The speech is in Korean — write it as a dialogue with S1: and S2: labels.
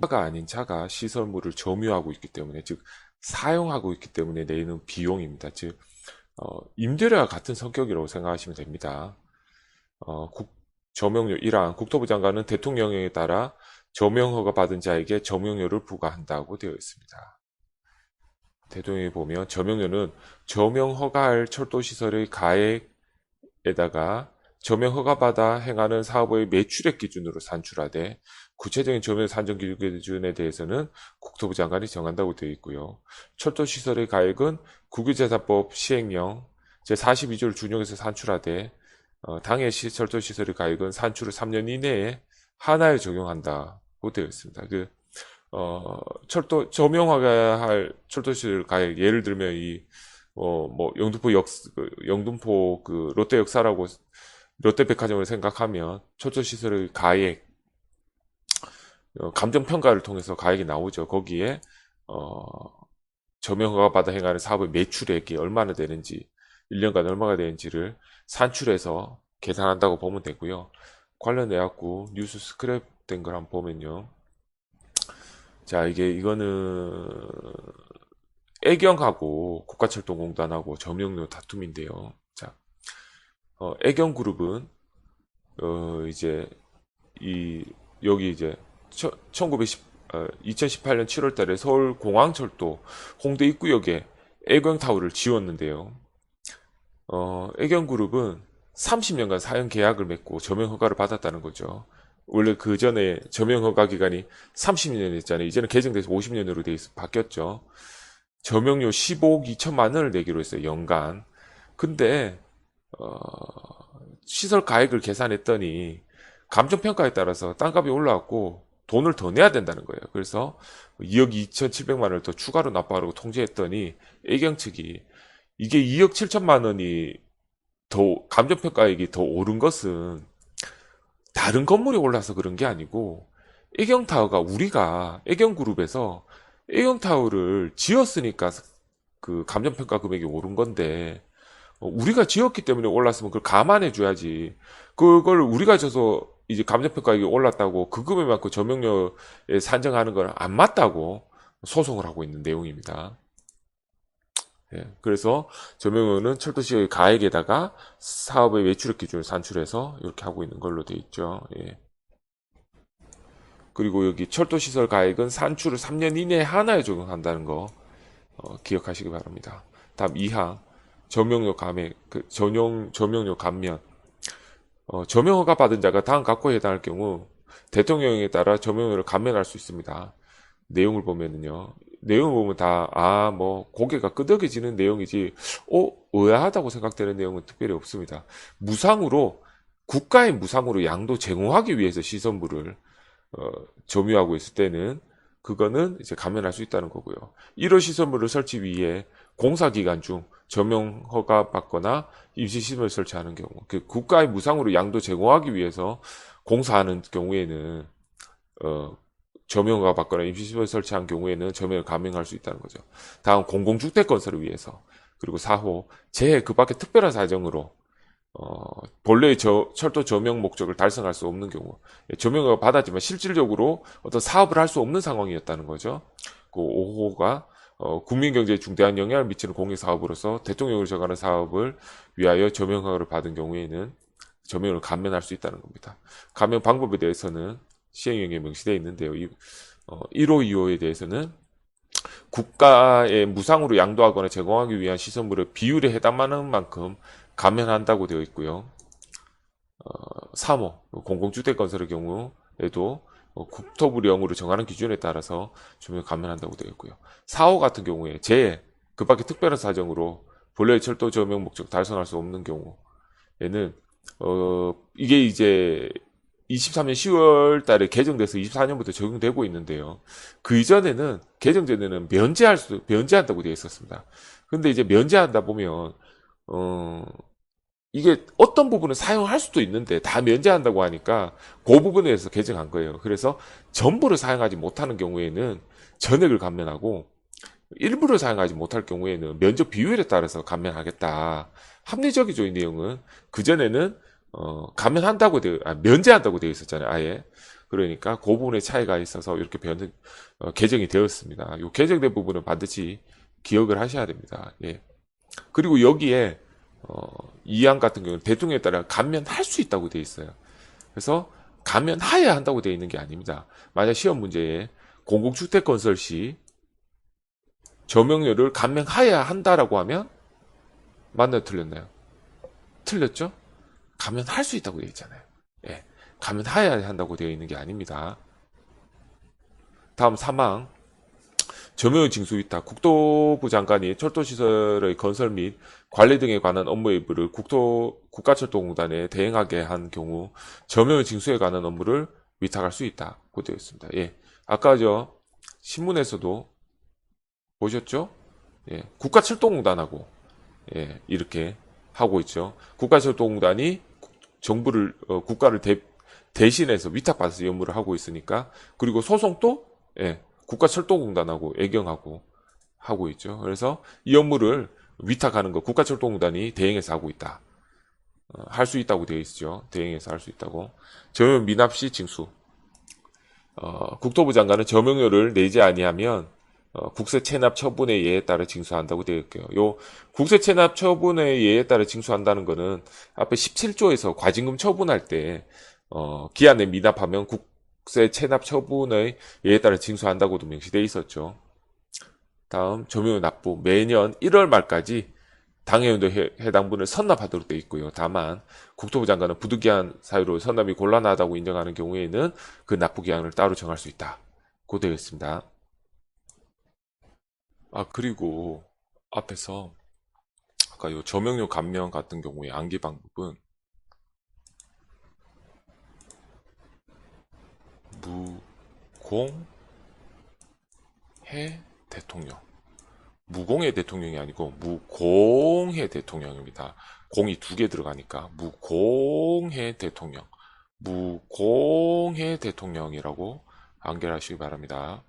S1: 차가 아닌 차가 시설물을 점유하고 있기 때문에 즉 사용하고 있기 때문에 내는 비용입니다. 즉 어, 임대료와 같은 성격이라고 생각하시면 됩니다. 어, 국, 점용료 1항 국토부 장관은 대통령령에 따라 점용허가 받은 자에게 점용료를 부과한다고 되어 있습니다. 대통령이 보면 점용료는 점용허가할 철도시설의 가액에다가 점용허가받아 행하는 사업의 매출액 기준으로 산출하되 구체적인 점용 산정 기준에 대해서는 국토부 장관이 정한다고 되어 있고요. 철도시설의 가액은 국유재산법 시행령 제42조를 준용해서 산출하되 어, 당해 시, 철도시설의 가액은 산출을 3년 이내에 하나에 적용한다고 되어 있습니다. 그 어, 철도 점용화가 할 철도시설 가액 예를 들면 이 어, 뭐 영등포 역 그, 영등포 그 롯데 역사라고 롯데백화점을 생각하면 철도시설의 가액 어, 감정 평가를 통해서 가액이 나오죠. 거기에 어, 점용허가 받아 행하는 사업의 매출액이 얼마나 되는지 1년간 얼마가 되는지를 산출해서 계산한다고 보면 되고요. 관련 내역구 뉴스 스크랩 된 걸 한번 보면요. 자 이게 이거는 애경하고 국가철도공단하고 점용료 다툼인데요. 자, 어, 애경그룹은 어, 이제 이 여기 이제 1910, 어, 2018년 7월달에 서울 공항철도 홍대 입구역에 애경 타워를 지었는데요. 어, 애경 그룹은 30년간 사용 계약을 맺고 점용 허가를 받았다는 거죠. 원래 그 전에 점용 허가 기간이 30년이었잖아요. 이제는 개정돼서 50년으로 돼 있어 바뀌었죠. 점용료 15억 2천만 원을 내기로 했어요. 연간. 근데 어, 시설 가액을 계산했더니 감정평가에 따라서 땅값이 올라왔고 돈을 더 내야 된다는 거예요. 그래서 2억 2천7백만 원을 더 추가로 납부하라고 통지했더니 애경 측이 이게 2억 7천만 원이 더 감정평가액이 더 오른 것은 다른 건물이 올라서 그런 게 아니고 애경타워가 우리가 애경그룹에서 애경타워를 지었으니까 그 감정평가 금액이 오른 건데 우리가 지었기 때문에 올랐으면 그걸 감안해 줘야지 그걸 우리가 져서 이제 감정평가액이 올랐다고 그 금액만큼 점용료에 산정하는 건 안 맞다고 소송을 하고 있는 내용입니다. 예, 그래서 점용료는 철도시의 가액에다가 사업의 매출액 기준을 산출해서 이렇게 하고 있는 걸로 되어 있죠. 예. 그리고 여기 철도시설 가액은 산출을 3년 이내에 하나에 적용한다는 거 어, 기억하시기 바랍니다. 다음 2항 점용료 감액, 그 전용 점용료 감면 어, 점용허가 받은 자가 다음 각호에 해당할 경우 대통령에 따라 점용료를 감면할 수 있습니다. 내용을 보면은요. 내용을 보면 다, 아, 뭐, 고개가 끄덕여지는 내용이지, 어, 의아하다고 생각되는 내용은 특별히 없습니다. 무상으로, 국가의 무상으로 양도 제공하기 위해서 시선물을, 어, 점유하고 있을 때는, 그거는 이제 감면할 수 있다는 거고요. 이런 시설물을 설치 위해 공사 기간 중 점용 허가 받거나 임시 시설을 설치하는 경우, 그 국가의 무상으로 양도 제공하기 위해서 공사하는 경우에는 어, 점용 허가 받거나 임시 시설 설치한 경우에는 점용을 감행할 수 있다는 거죠. 다음 공공주택 건설을 위해서 그리고 4호 재해 그 밖에 특별한 사정으로 어, 본래의 저, 철도 점용 목적을 달성할 수 없는 경우 점용을 받았지만 실질적으로 어떤 사업을 할 수 없는 상황이었다는 거죠. 그 5호가 어, 국민 경제에 중대한 영향을 미치는 공익 사업으로서 대통령을 정하는 사업을 위하여 점용허가를 받은 경우에는 점용을 감면할 수 있다는 겁니다. 감면 방법에 대해서는 시행령에 명시되어 있는데요. 이, 어, 1호, 2호에 대해서는 국가에 무상으로 양도하거나 제공하기 위한 시설물의 비율에 해당하는 만큼 감면한다고 되어 있고요. 어, 3호, 공공주택 건설의 경우에도 어, 국토부령으로 정하는 기준에 따라서 조명 감면한다고 되어 있고요. 4호 같은 경우에 재, 그 밖에 특별한 사정으로 본래 철도 조명 목적 달성할 수 없는 경우에는 어, 이게 이제 23년 10월 달에 개정돼서 24년부터 적용되고 있는데요. 그 이전에는 개정 전에는 면제할 수 면제한다고 되어 있었습니다. 근데 이제 면제한다 보면 어 이게 어떤 부분은 사용할 수도 있는데 다 면제한다고 하니까 그 부분에 대해서 개정한 거예요. 그래서 전부를 사용하지 못하는 경우에는 전액을 감면하고 일부를 사용하지 못할 경우에는 면적 비율에 따라서 감면하겠다. 합리적이죠, 이 내용은. 그전에는 어, 감면한다고 되어, 아, 면제한다고 되어 있었잖아요, 아예. 그러니까 그 부분에 차이가 있어서 이렇게 변, 어, 개정이 되었습니다. 이 개정된 부분은 반드시 기억을 하셔야 됩니다. 예. 그리고 여기에 어, 이안 같은 경우는 대통령에 따라 감면할 수 있다고 되어 있어요. 그래서 감면하여야 한다고 되어 있는 게 아닙니다. 만약 시험 문제에 공공주택 건설 시 저명료를 감면하여야 한다라고 하면 맞나요? 틀렸나요? 틀렸죠? 감면할 수 있다고 되어 있잖아요. 예. 감면하여야 한다고 되어 있는 게 아닙니다. 다음 사망. 점유 징수 위탁. 국토부 장관이 철도시설의 건설 및 관리 등에 관한 업무 일부를 국토, 국가철도공단에 대행하게 한 경우 점유 징수에 관한 업무를 위탁할 수 있다 고 되어 있습니다. 예. 아까 저 신문에서도 보셨죠? 예. 국가철도공단하고 예, 이렇게 하고 있죠. 국가철도공단이 정부를 어, 국가를 대, 대신해서 위탁받아서 업무를 하고 있으니까 그리고 소송도 예, 국가철도공단하고 애경하고 하고 있죠. 그래서 이 업무를 위탁하는 거 국가철도공단이 대행해서 하고 있다. 어, 할수 있다고 되어 있죠. 대행해서 할 수 있다고. 저명 미납 시 징수. 어, 국토부 장관은 저명료를 내지 아니하면 어, 국세 체납 처분의 예에 따라 징수한다고 되어 있고요. 요 국세 체납 처분의 예에 따라 징수한다는 거는 앞에 17조에서 과징금 처분할 때 어, 기한 내 미납하면 국 세 체납 처분의 예에 따라 징수한다고도 명시되어 있었죠. 다음 조명료 납부 매년 1월 말까지 당해연도 해당분을 선납하도록 되어 있고요. 다만 국토부 장관은 부득이한 사유로 선납이 곤란하다고 인정하는 경우에는 그 납부 기한을 따로 정할 수 있다 고 되어 있습니다. 아, 그리고 앞에서 아까 요 저명료 감면 같은 경우에 암기 방법은 무공해 대통령. 무공해 대통령이 아니고 무공해 대통령입니다. 공이 두 개 들어가니까 무공해 대통령. 무공해 대통령이라고 연결하시기 바랍니다.